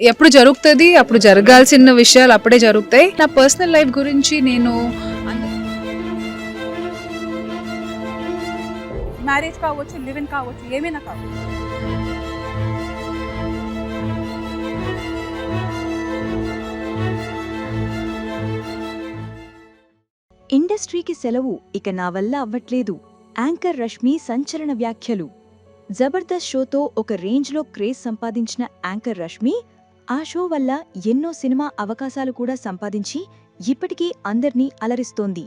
ఎప్పుడు జరుగుతుంది అప్పుడు జరగాల్సిన విషయాలు అప్పుడే జరుగుతాయి. నా పర్సనల్ లైఫ్ గురించి నేను మ్యారేజ్ కావచ్చు లివ్ ఇన్ కావచ్చు ఏమైనా కావచ్చు. ఇండస్ట్రీకి సెలవు ఇక నా వల్ల అవ్వట్లేదు. యాంకర్ రష్మి సంచలన వ్యాఖ్యలు. జబర్దస్త్ షోతో ఒక రేంజ్లో క్రేజ్ సంపాదించిన యాంకర్ రష్మి ఆ షో వల్ల ఎన్నో సినిమా అవకాశాలు కూడా సంపాదించి ఇప్పటికీ అందర్నీ అలరిస్తోంది.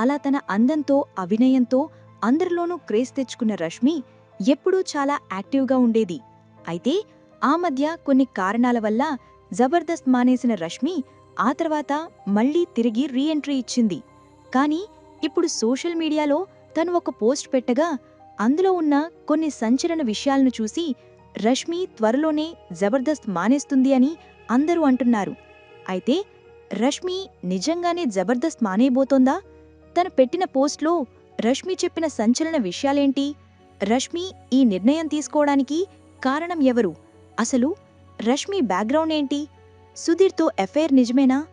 అలా తన అందంతో అభినయంతో అందరిలోనూ క్రేజ్ తెచ్చుకున్న రష్మి ఎప్పుడూ చాలా యాక్టివ్గా ఉండేది. అయితే ఆ మధ్య కొన్ని కారణాల వల్ల జబర్దస్త్ మానేసిన రష్మి ఆ తర్వాత మళ్ళీ తిరిగి రీ ఎంట్రీ ఇచ్చింది. కానీ ఇప్పుడు సోషల్ మీడియాలో తను ఒక పోస్ట్ పెట్టగా అందులో ఉన్న కొన్ని సంచలన విషయాలను చూసి రష్మి త్వరలోనే జబర్దస్త్ మానేస్తుంది అని అందరూ అంటున్నారు. అయితే రష్మి నిజంగానే జబర్దస్త్ మానేయబోతోందా? తను పెట్టిన పోస్ట్లో రష్మి చెప్పిన సంచలన విషయాలేంటి? రష్మి ఈ నిర్ణయం తీసుకోవడానికి కారణం ఎవరు? అసలు రష్మి బ్యాక్గ్రౌండ్ ఏంటి? సుధీర్తో ఎఫ్ఐఆర్ నిజమేనా?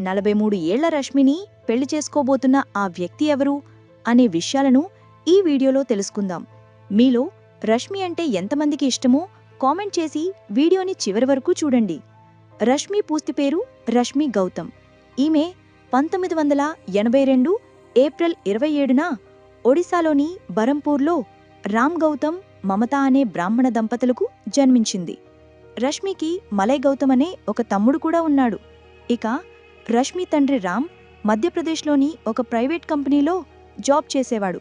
నలభై మూడు ఏళ్ళ రష్మిని పెళ్ళి చేసుకోబోతున్న ఆ వ్యక్తి ఎవరు? అనే విషయాలను ఈ వీడియోలో తెలుసుకుందాం. మీలో రష్మి అంటే ఎంతమందికి ఇష్టమో? కామెంట్ చేసి వీడియోని చివరి వరకు చూడండి. రష్మి పూర్తి పేరు రష్మి గౌతమ్. ఈమె పంతొమ్మిది వందల ఎనభై రెండు ఏప్రిల్ ఇరవై ఏడున ఒడిశాలోని బరంపూర్లో రామ్ గౌతమ్ మమత అనే బ్రాహ్మణ దంపతులకు జన్మించింది. రష్మికి మలై గౌతమ్ అనే ఒక తమ్ముడు కూడా ఉన్నాడు. ఇక రష్మి తండ్రి రామ్ మధ్యప్రదేశ్లోని ఒక ప్రైవేట్ కంపెనీలో జాబ్ చేసేవాడు.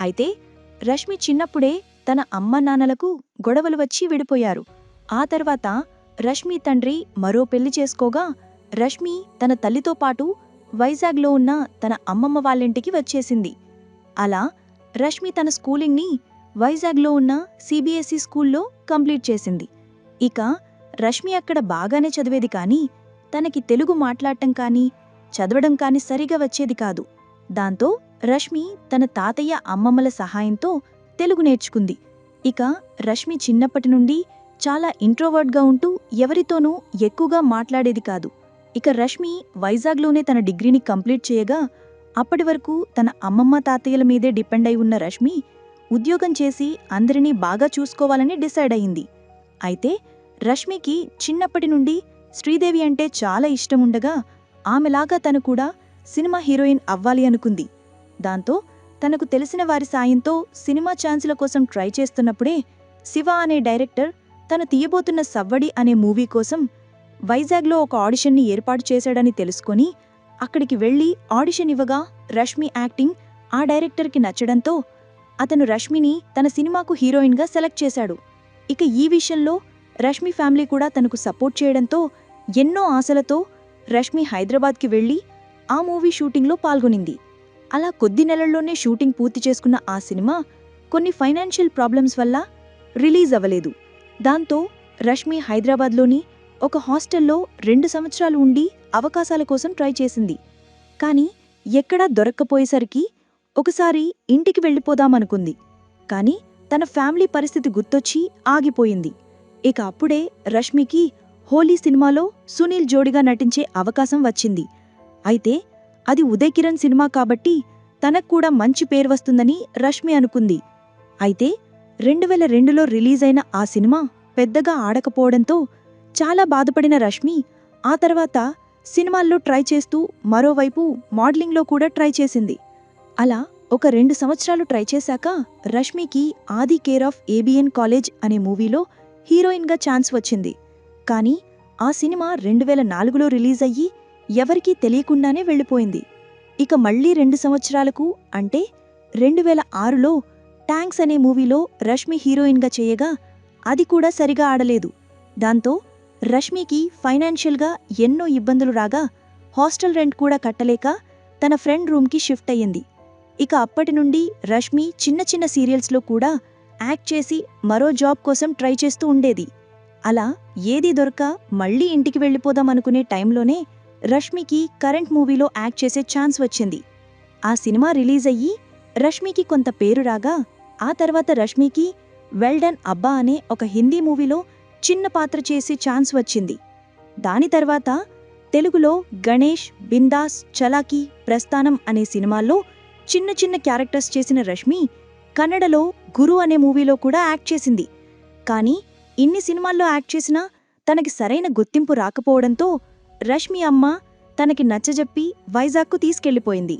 అయితే రష్మి చిన్నప్పుడే తన అమ్మ నాన్నలకు గొడవలు వచ్చి విడిపోయారు. ఆ తర్వాత రష్మి తండ్రి మరో పెళ్ళి చేసుకోగా రష్మి తన తల్లితో పాటు వైజాగ్లో ఉన్న తన అమ్మమ్మ వాళ్ళింటికి వచ్చేసింది. అలా రష్మి తన స్కూలింగ్ని వైజాగ్లో ఉన్న సిబిఎస్ఈ స్కూల్లో కంప్లీట్ చేసింది. ఇక రష్మి అక్కడ బాగానే చదివేది కానీ తనకి తెలుగు మాట్లాడటం కానీ చదవడం కానీ సరిగా వచ్చేది కాదు. దాంతో రష్మి తన తాతయ్య అమ్మమ్మల సహాయంతో తెలుగు నేర్చుకుంది. ఇక రష్మి చిన్నప్పటి నుండి చాలా ఇంట్రోవర్ట్గా ఉంటూ ఎవరితోనూ ఎక్కువగా మాట్లాడేది కాదు. ఇక రష్మి వైజాగ్లోనే తన డిగ్రీని కంప్లీట్ చేయగా అప్పటి వరకు తన అమ్మమ్మ తాతయ్యల మీదే డిపెండ్ అయి ఉన్న రష్మి ఉద్యోగం చేసి అందరినీ బాగా చూసుకోవాలని డిసైడ్ అయింది. అయితే రష్మికి చిన్నప్పటి నుండి శ్రీదేవి అంటే చాలా ఇష్టముండగా ఆమెలాగా తను కూడా సినిమా హీరోయిన్ అవ్వాలి అనుకుంది. దాంతో తనకు తెలిసిన వారి సాయంతో సినిమా ఛాన్సుల కోసం ట్రై చేస్తున్నప్పుడే శివ అనే డైరెక్టర్ తను తీయబోతున్న సవ్వడి అనే మూవీ కోసం వైజాగ్లో ఒక ఆడిషన్ని ఏర్పాటు చేశాడని తెలుసుకొని అక్కడికి వెళ్ళి ఆడిషన్ ఇవ్వగా రష్మి యాక్టింగ్ ఆ డైరెక్టర్కి నచ్చడంతో అతను రష్మిని తన సినిమాకు హీరోయిన్గా సెలెక్ట్ చేశాడు. ఇక ఈ విషయంలో రష్మి ఫ్యామిలీ కూడా తనకు సపోర్ట్ చేయడంతో ఎన్నో ఆశలతో రష్మి హైదరాబాద్కి వెళ్ళి ఆ మూవీ షూటింగ్లో పాల్గొనింది. అలా కొద్ది నెలల్లోనే షూటింగ్ పూర్తి చేసుకున్న ఆ సినిమా కొన్ని ఫైనాన్షియల్ ప్రాబ్లమ్స్ వల్ల రిలీజ్ అవ్వలేదు. దాంతో రష్మి హైదరాబాద్లోని ఒక హాస్టల్లో రెండు సంవత్సరాలు ఉండి అవకాశాల కోసం ట్రై చేసింది. కానీ ఎక్కడా దొరక్కపోయేసరికి ఒకసారి ఇంటికి వెళ్ళిపోదామనుకుంది. కానీ తన ఫ్యామిలీ పరిస్థితి గుర్తొచ్చి ఆగిపోయింది. ఇక అప్పుడే రష్మికి హోలీ సినిమాలో సునీల్ జోడిగా నటించే అవకాశం వచ్చింది. అయితే అది ఉదయ్ కిరణ్ సినిమా కాబట్టి తనకు కూడా మంచి పేరు వస్తుందని రష్మి అనుకుంది. అయితే రెండు వేల రెండులో రిలీజ్ అయిన ఆ సినిమా పెద్దగా ఆడకపోవడంతో చాలా బాధపడిన రష్మి ఆ తర్వాత సినిమాల్లో ట్రై చేస్తూ మరోవైపు మోడలింగ్లో కూడా ట్రై చేసింది. అలా ఒక రెండు సంవత్సరాలు ట్రై చేశాక రష్మికి ఆది కేర్ ఆఫ్ ఏబిఎన్ కాలేజ్ అనే మూవీలో హీరోయిన్గా ఛాన్స్ వచ్చింది. కానీ ఆ సినిమా రెండు వేల నాలుగులో రిలీజ్ అయ్యి ఎవరికీ తెలియకుండానే వెళ్ళిపోయింది. ఇక మళ్ళీ రెండు సంవత్సరాలకు అంటే రెండు వేల ఆరులో ట్యాంక్స్ అనే మూవీలో రష్మి హీరోయిన్గా చేయగా అది కూడా సరిగా ఆడలేదు. దాంతో రష్మికి ఫైనాన్షియల్గా ఎన్నో ఇబ్బందులు రాగా హాస్టల్ రెంట్ కూడా కట్టలేక తన ఫ్రెండ్ రూమ్కి షిఫ్ట్ అయ్యింది. ఇక అప్పటి నుండి రష్మి చిన్న చిన్న సీరియల్స్లో కూడా యాక్ట్ చేసి మరో జాబ్ కోసం ట్రై చేస్తూ ఉండేది. అలా ఏది దొరక మళ్ళీ ఇంటికి వెళ్ళిపోదాం అనుకునే టైంలోనే రష్మికి కరెంట్ మూవీలో యాక్ట్ చేసే ఛాన్స్ వచ్చింది. ఆ సినిమా రిలీజ్ అయ్యి రష్మికి కొంత పేరు రాగా ఆ తర్వాత రష్మికి వెల్డన్ అబ్బా అనే ఒక హిందీ మూవీలో చిన్న పాత్ర చేసే ఛాన్స్ వచ్చింది. దాని తర్వాత తెలుగులో గణేష్ బిందాస్ చలాకీ ప్రస్థానం అనే సినిమాల్లో చిన్న చిన్న క్యారెక్టర్స్ చేసిన రష్మి కన్నడలో గురు అనే మూవీలో కూడా యాక్ట్ చేసింది. కానీ ఇన్ని సినిమాల్లో యాక్ట్ చేసినా తనకి సరైన గుర్తింపు రాకపోవడంతో రష్మి అమ్మ తనకి నచ్చజెప్పి వైజాగ్కు తీసుకెళ్ళిపోయింది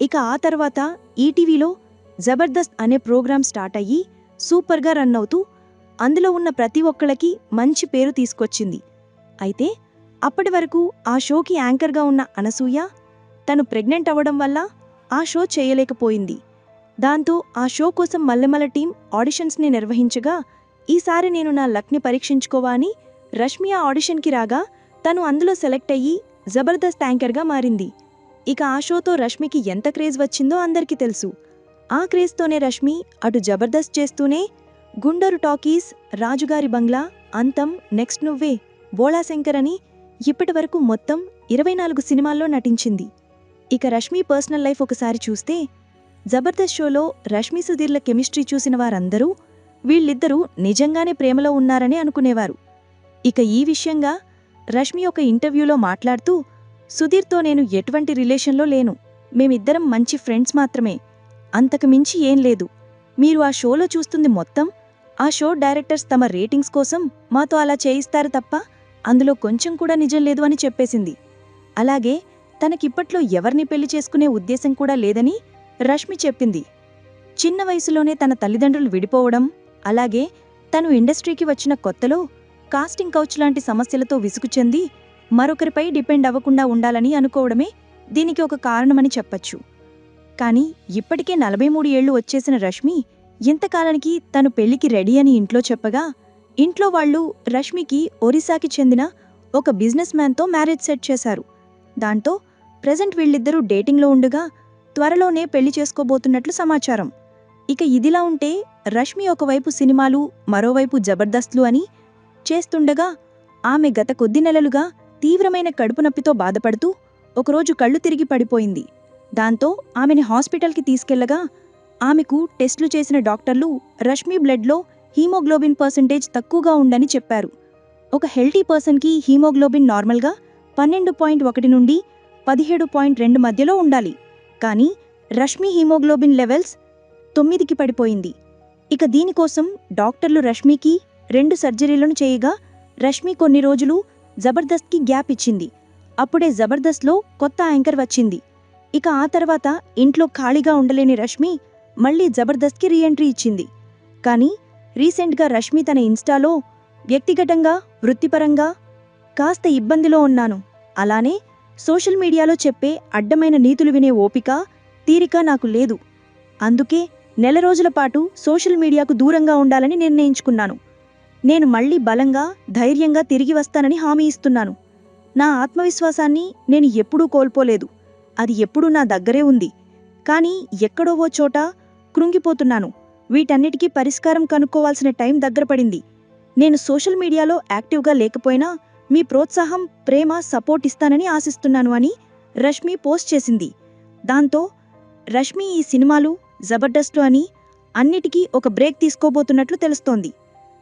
ఇక ఆ తర్వాత ఈటీవీలో జబర్దస్త్ అనే ప్రోగ్రాం స్టార్ట్ అయ్యి సూపర్గా రన్ అవుతూ అందులో ఉన్న ప్రతి ఒక్కళ్ళకి మంచి పేరు తీసుకొచ్చింది. అయితే అప్పటి వరకు ఆ షోకి యాంకర్గా ఉన్న అనసూయ తను ప్రెగ్నెంట్ అవ్వడం వల్ల ఆ షో చేయలేకపోయింది. దాంతో ఆ షో కోసం మల్లెమల టీం ఆడిషన్స్ని నిర్వహించగా ఈసారి నేను నా లక్ని పరీక్షించుకోవా అని రష్మి ఆ ఆడిషన్కి రాగా తను అందులో సెలెక్ట్ అయ్యి జబర్దస్త్ యాంకర్గా మారింది. ఇక ఆ షోతో రష్మికి ఎంత క్రేజ్ వచ్చిందో అందరికీ తెలుసు. ఆ క్రేజ్తోనే రష్మి అటు జబర్దస్త్ చేస్తూనే గుండరు టాకీస్ రాజుగారి బంగ్లా అంతం నెక్స్ట్ నువ్వే బోళాశంకర్ అని ఇప్పటి వరకు మొత్తం ఇరవై నాలుగు సినిమాల్లో నటించింది. ఇక రష్మి పర్సనల్ లైఫ్ ఒకసారి చూస్తే జబర్దస్త్ షోలో రష్మి సుధీర్ల కెమిస్ట్రీ చూసిన వారందరూ వీళ్ళిద్దరూ నిజంగానే ప్రేమలో ఉన్నారని అనుకునేవారు. ఇక ఈ విషయంగా రష్మి ఒక ఇంటర్వ్యూలో మాట్లాడుతూ సుధీర్తో నేను ఎటువంటి రిలేషన్లో లేను. మేమిద్దరం మంచి ఫ్రెండ్స్ మాత్రమే. అంతకు మించి ఏం లేదు. మీరు ఆ షోలో చూస్తుంది మొత్తం. ఆ షో డైరెక్టర్స్ తమ రేటింగ్స్ కోసం మాతో అలా చేయిస్తారు తప్ప అందులో కొంచెం కూడా నిజం లేదు అని చెప్పేసింది. అలాగే తనకిప్పట్లో ఎవరిని పెళ్ళి చేసుకునే ఉద్దేశం కూడా లేదని రష్మి చెప్పింది. చిన్న వయసులోనే తన తల్లిదండ్రులు విడిపోవడం అలాగే తను ఇండస్ట్రీకి వచ్చిన కొత్తలో కాస్టింగ్ కౌచ్ లాంటి సమస్యలతో విసుగు చెంది మరొకరిపై డిపెండ్ అవ్వకుండా ఉండాలని అనుకోవడమే దీనికి ఒక కారణమని చెప్పచ్చు. కానీ ఇప్పటికే నలభై మూడు ఏళ్ళు వచ్చేసిన రష్మి ఇంతకాలానికి తను పెళ్ళికి రెడీ అని ఇంట్లో చెప్పగా ఇంట్లో వాళ్ళు రష్మికి ఒరిస్సాకి చెందిన ఒక బిజినెస్ మ్యాన్తో మ్యారేజ్ సెట్ చేశారు. దాంతో ప్రెజెంట్ వీళ్ళిద్దరూ డేటింగ్లో ఉండగా త్వరలోనే పెళ్ళి చేసుకోబోతున్నట్లు సమాచారం. ఇక ఇదిలా ఉంటే రష్మి ఒకవైపు సినిమాలు మరోవైపు జబర్దస్త్లు అని చేస్తుండగా ఆమె గత కొద్ది నెలలుగా తీవ్రమైన కడుపు నొప్పితో బాధపడుతూ ఒకరోజు కళ్ళు తిరిగి పడిపోయింది. దాంతో ఆమెని హాస్పిటల్కి తీసుకెళ్ళగా ఆమెకు టెస్టులు చేసిన డాక్టర్లు రష్మి బ్లడ్లో హీమోగ్లోబిన్ పర్సంటేజ్ తక్కువగా ఉందని చెప్పారు. ఒక హెల్తీ పర్సన్కి హీమోగ్లోబిన్ నార్మల్గా పన్నెండు పాయింట్ ఒకటి నుండి పదిహేడు పాయింట్ రెండు మధ్యలో ఉండాలి. కానీ రష్మి హీమోగ్లోబిన్ లెవెల్స్ తొమ్మిదికి పడిపోయింది. ఇక దీనికోసం డాక్టర్లు రష్మికి రెండు సర్జరీలను చేయగా రష్మి కొన్ని రోజులు జబర్దస్త్కి గ్యాప్ ఇచ్చింది. అప్పుడే జబర్దస్త్లో కొత్త యాంకర్ వచ్చింది. ఇక ఆ తర్వాత ఇంట్లో ఖాళీగా ఉండలేని రష్మి మళ్ళీ జబర్దస్త్కి రీఎంట్రీ ఇచ్చింది. కానీ రీసెంట్గా రష్మి తన ఇన్స్టాలో వ్యక్తిగతంగా వృత్తిపరంగా కాస్త ఇబ్బందిలో ఉన్నాను. అలానే సోషల్ మీడియాలో చెప్పే అడ్డమైన నీతులు వినే ఓపిక తీరిక నాకు లేదు. అందుకే నెల రోజుల పాటు సోషల్ మీడియాకు దూరంగా ఉండాలని నిర్ణయించుకున్నాను. నేను మళ్ళీ బలంగా ధైర్యంగా తిరిగి వస్తానని హామీ ఇస్తున్నాను. నా ఆత్మవిశ్వాసాన్ని నేను ఎప్పుడూ కోల్పోలేదు. అది ఎప్పుడూ నా దగ్గరే ఉంది. కానీ ఎక్కడో ఓ చోట కృంగిపోతున్నాను. వీటన్నిటికీ పరిష్కారం కనుక్కోవాల్సిన టైం దగ్గర పడింది. నేను సోషల్ మీడియాలో యాక్టివ్గా లేకపోయినా మీ ప్రోత్సాహం ప్రేమ సపోర్ట్ ఇస్తానని ఆశిస్తున్నాను అని రష్మి పోస్ట్ చేసింది. దాంతో రష్మి ఈ సినిమాలు జబర్దస్త్ అని అన్నిటికీ ఒక బ్రేక్ తీసుకోబోతున్నట్లు తెలుస్తోంది.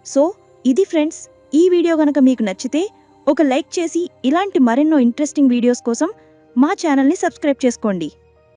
సో ఇది ఫ్రెండ్స్ ఈ వీడియో గనక మీకు నచ్చితే ఒక లైక్ చేసి ఇలాంటి మరెన్నో ఇంట్రెస్టింగ్ వీడియోస్ కోసం మా ఛానల్ని సబ్స్క్రైబ్ చేసుకోండి.